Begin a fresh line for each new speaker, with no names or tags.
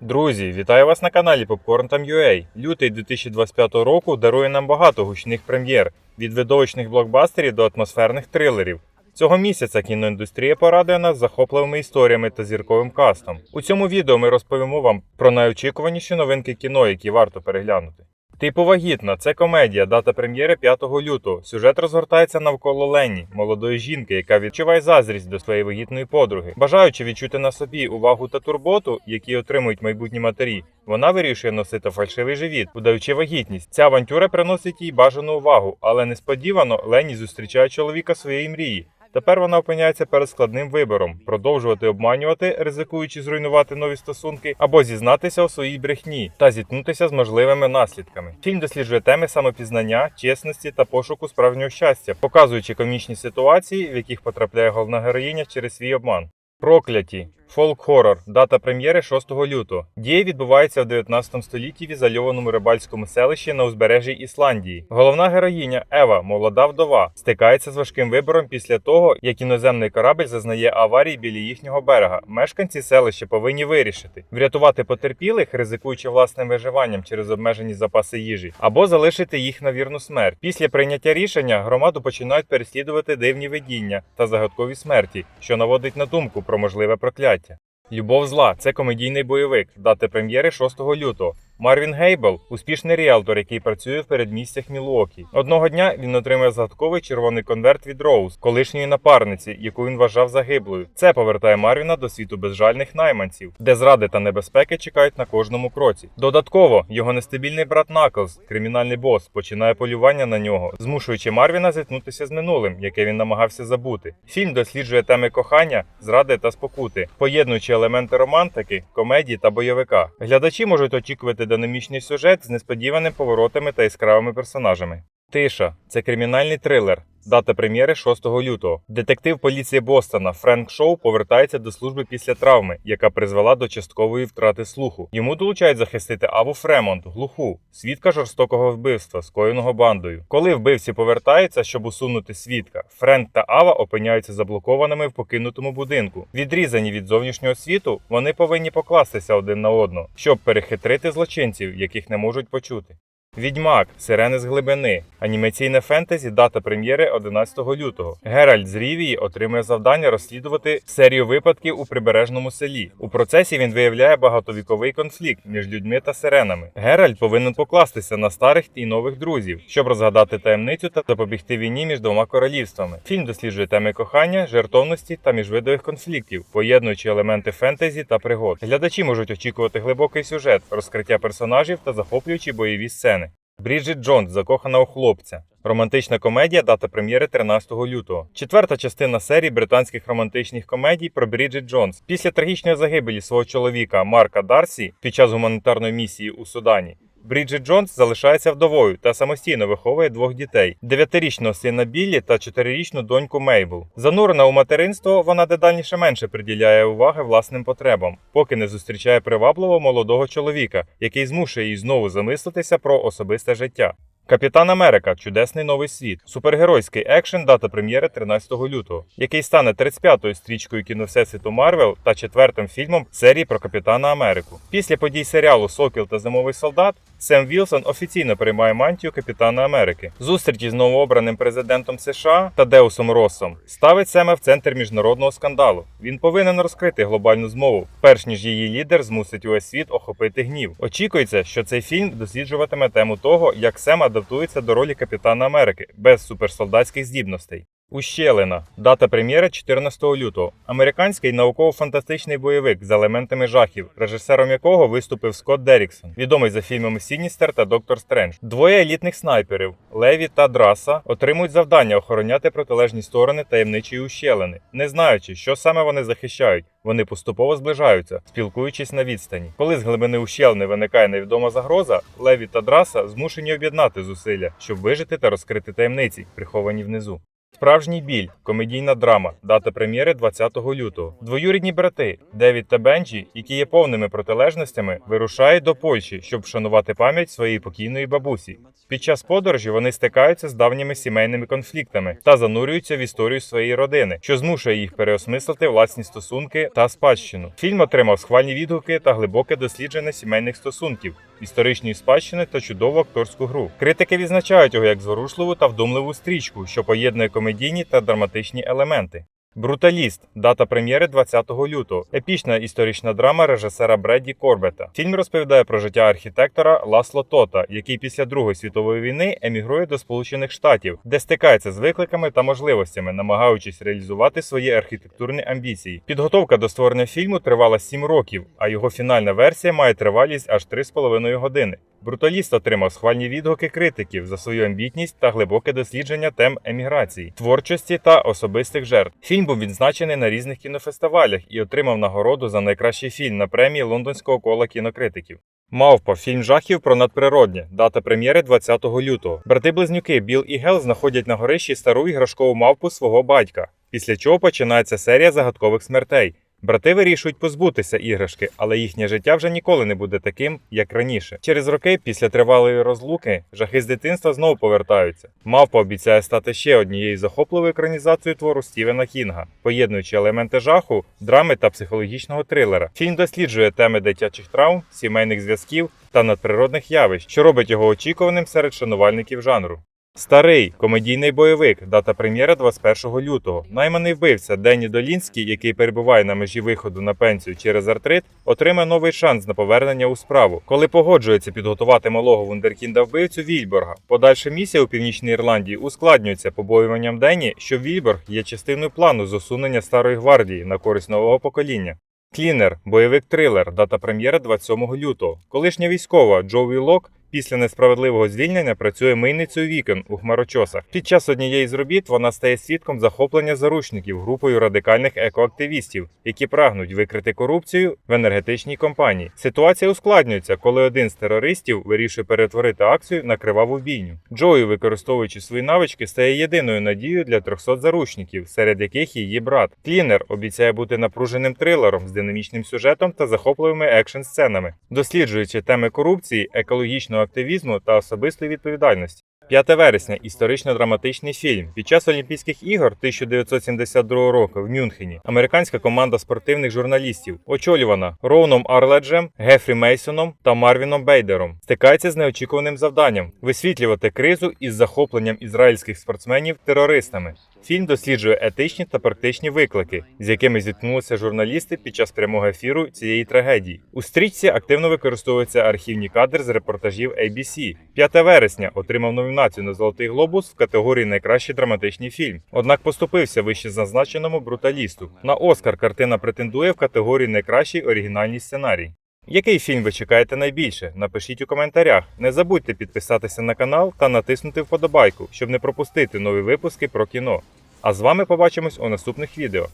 Друзі, вітаю вас на каналі Popcorn Time UA. Лютий 2025 року дарує нам багато гучних прем'єр від видовищних блокбастерів до атмосферних трилерів. Цього місяця кіноіндустрія порадує нас захопливими історіями та зірковим кастом. У цьому відео ми розповімо вам про найочікуваніші новинки кіно, які варто переглянути. Типу вагітна це комедія, дата прем'єри 5 лютого. Сюжет розгортається навколо Лені, молодої жінки, яка відчуває заздрість до своєї вагітної подруги. Бажаючи відчути на собі увагу та турботу, які отримують майбутні матері, вона вирішує носити фальшивий живіт, удаючи вагітність. Ця авантюра приносить їй бажану увагу, але несподівано Лені зустрічає чоловіка своєї мрії. Тепер вона опиняється перед складним вибором: продовжувати обманювати, ризикуючи зруйнувати нові стосунки, або зізнатися у своїй брехні та зіткнутися з можливими наслідками. Фільм досліджує теми самопізнання, чесності та пошуку справжнього щастя, показуючи комічні ситуації, в яких потрапляє головна героїня через свій обман. Прокляті. Фолк-хорор. Дата прем'єри 6 лютого. Дія відбувається в 19 столітті в ізольованому рибальському селищі на узбережжі Ісландії. Головна героїня Ева, молода вдова, стикається з важким вибором після того, як іноземний корабль зазнає аварії біля їхнього берега. Мешканці селища повинні вирішити врятувати потерпілих, ризикуючи власним виживанням через обмежені запаси їжі, або залишити їх на вірну смерть. Після прийняття рішення громаду починають переслідувати дивні видіння та загадкові смерті, що наводить на думку про можливе прокляття. Любов зла це комедійний бойовик. Дати прем'єри 6 лютого. Марвін Гейбл успішний ріалтор, який працює в передмістях Мілуокі. Одного дня він отримує загадковий червоний конверт від Роуз, колишньої напарниці, яку він вважав загиблою. Це повертає Марвіна до світу безжальних найманців, де зради та небезпеки чекають на кожному кроці. Додатково його нестабільний брат Наклз, кримінальний бос, починає полювання на нього, змушуючи Марвіна зіткнутися з минулим, яке він намагався забути. Фільм досліджує теми кохання, зради та спокути, поєднуючи елементи романтики, комедії та бойовика. Глядачі можуть очікувати динамічний сюжет з несподіваними поворотами та яскравими персонажами. Тиша це кримінальний трилер. Дата прем'єри 6 лютого. Детектив поліції Бостона Френк Шоу повертається до служби після травми, яка призвела до часткової втрати слуху. Йому долучають захистити Аву Фремонт, глуху, свідка жорстокого вбивства, скоєного бандою. Коли вбивці повертаються, щоб усунути свідка, Френк та Ава опиняються заблокованими в покинутому будинку. Відрізані від зовнішнього світу, вони повинні покластися один на одного, щоб перехитрити злочинців, яких не можуть почути. Відьмак, Сирени з глибини, анімаційне фентезі, дата прем'єри 11 лютого. Геральт з Рівії отримує завдання розслідувати серію випадків у прибережному селі. У процесі він виявляє багатовіковий конфлікт між людьми та сиренами. Геральт повинен покластися на старих і нових друзів, щоб розгадати таємницю та запобігти війні між двома королівствами. Фільм досліджує теми кохання, жертовності та міжвидових конфліктів, поєднуючи елементи фентезі та пригод. Глядачі можуть очікувати глибокий сюжет, розкриття персонажів та захоплюючі бойові сцени. Бріджит Джонс закохана у хлопця. Романтична комедія, дата прем'єри 13 лютого. Четверта частина серії британських романтичних комедій про Бріджит Джонс. Після трагічної загибелі свого чоловіка Марка Дарсі під час гуманітарної місії у Судані. Бріджит Джонс залишається вдовою та самостійно виховує двох дітей: дев'ятирічного сина Біллі та чотирирічну доньку Мейбл. Занурена у материнство, вона дедальніше менше приділяє уваги власним потребам, поки не зустрічає привабливого молодого чоловіка, який змушує її знову замислитися про особисте життя. Капітан Америка Чудесний новий світ. Супергеройський екшен дата прем'єри 13 лютого, який стане 35-ю стрічкою кіновсесвіту Марвел та четвертим фільмом серії про Капітана Америку. Після подій серіалу Сокіл та Зимовий солдат Сем Вілсон офіційно приймає мантію Капітана Америки. Зустрічі з новообраним президентом США Тадеусом Россом ставить Сема в центр міжнародного скандалу. Він повинен розкрити глобальну змову, перш ніж її лідер змусить увесь світ охопити гнів. Очікується, що цей фільм досліджуватиме тему того, як Сем адаптується до ролі Капітана Америки без суперсолдатських здібностей. Ущелина. Дата прем'єри 14 лютого. Американський науково-фантастичний бойовик з елементами жахів, режисером якого виступив Скотт Деріксон, відомий за фільмами Сіністер та Доктор Стрендж. Двоє елітних снайперів Леві та Драса отримують завдання охороняти протилежні сторони таємничої ущелини, не знаючи, що саме вони захищають. Вони поступово зближаються, спілкуючись на відстані. Коли з глибини ущелини виникає невідома загроза, Леві та Драса змушені об'єднати зусилля, щоб вижити та розкрити таємниці, приховані внизу. Справжній біль, комедійна драма, дата прем'єри 20 лютого. Двоюрідні брати Девід та Бенджі, які є повними протилежностями, вирушають до Польщі, щоб вшанувати пам'ять своєї покійної бабусі. Під час подорожі вони стикаються з давніми сімейними конфліктами та занурюються в історію своєї родини, що змушує їх переосмислити власні стосунки та спадщину. Фільм отримав схвальні відгуки та глибоке дослідження сімейних стосунків, історичної спадщини та чудову акторську гру. Критики відзначають його як зворушливу та вдумливу стрічку, що поєднує комедійні та драматичні елементи. Бруталіст. Дата прем'єри 20 лютого. Епічна історична драма режисера Бредді Корбета. Фільм розповідає про життя архітектора Ласло Тота, який після Другої світової війни емігрує до Сполучених Штатів, де стикається з викликами та можливостями, намагаючись реалізувати свої архітектурні амбіції. Підготовка до створення фільму тривала 7 років, а його фінальна версія має тривалість аж 3,5 години. Бруталіст отримав схвальні відгуки критиків за свою амбітність та глибоке дослідження тем еміграції, творчості та особистих жертв. Фільм був відзначений на різних кінофестивалях і отримав нагороду за найкращий фільм на премії Лондонського кола кінокритиків. Мавпа фільм жахів про надприроднє. Дата прем'єри 20 лютого. Брати-близнюки Біл і Гел знаходять на горищі стару іграшкову мавпу свого батька. Після чого починається серія загадкових смертей. Брати вирішують позбутися іграшки, але їхнє життя вже ніколи не буде таким, як раніше. Через роки, після тривалої розлуки, жахи з дитинства знову повертаються. Мавпа обіцяє стати ще однією захопливою екранізацією твору Стівена Кінга, поєднуючи елементи жаху, драми та психологічного трилера. Фільм досліджує теми дитячих травм, сімейних зв'язків та надприродних явищ, що робить його очікуваним серед шанувальників жанру. Старий комедійний бойовик, дата прем'єра 21 лютого. Найманий вбивця Денні Долінський, який перебуває на межі виходу на пенсію через артрит, отримає новий шанс на повернення у справу, коли погоджується підготувати малого вундеркінда вбивцю Вільборга. Подальша місія у північній Ірландії ускладнюється побоюванням Денні, що Вільборг є частиною плану з старої гвардії на користь нового покоління. Клінер, бойовик трилер, дата прем'єри 27 лютого. Колишня військова Джоуі Лок після несправедливого звільнення працює мийницею вікон у хмарочосах. Під час однієї з робіт вона стає свідком захоплення заручників групою радикальних екоактивістів, які прагнуть викрити корупцію в енергетичній компанії. Ситуація ускладнюється, коли один з терористів вирішує перетворити акцію на криваву бійню. Джої, використовуючи свої навички, стає єдиною надією для 300 заручників, серед яких її брат. Клінер обіцяє бути напруженим трилером з динамічним сюжетом та захопливими екшн сценами, досліджуючи теми корупції, екологічного активізму та особистої відповідальності. 5 вересня історично-драматичний фільм. Під час Олімпійських ігор 1972 року в Мюнхені американська команда спортивних журналістів, очолювана Роуном Арледжем, Гефрі Мейсоном та Марвіном Бейдером, стикається з неочікуваним завданням висвітлювати кризу із захопленням ізраїльських спортсменів терористами. Фільм досліджує етичні та практичні виклики, з якими зіткнулися журналісти під час прямого ефіру цієї трагедії. У стрічці активно використовуються архівні кадри з репортажів ABC. 5 вересня отримав номінацію на Золотий глобус в категорії Найкращий драматичний фільм. Однак поступився вище зазначеному бруталісту. На Оскар картина претендує в категорії Найкращий оригінальний сценарій. Який фільм ви чекаєте найбільше? Напишіть у коментарях. Не забудьте підписатися на канал та натиснути вподобайку, щоб не пропустити нові випуски про кіно. А з вами побачимось у наступних відео.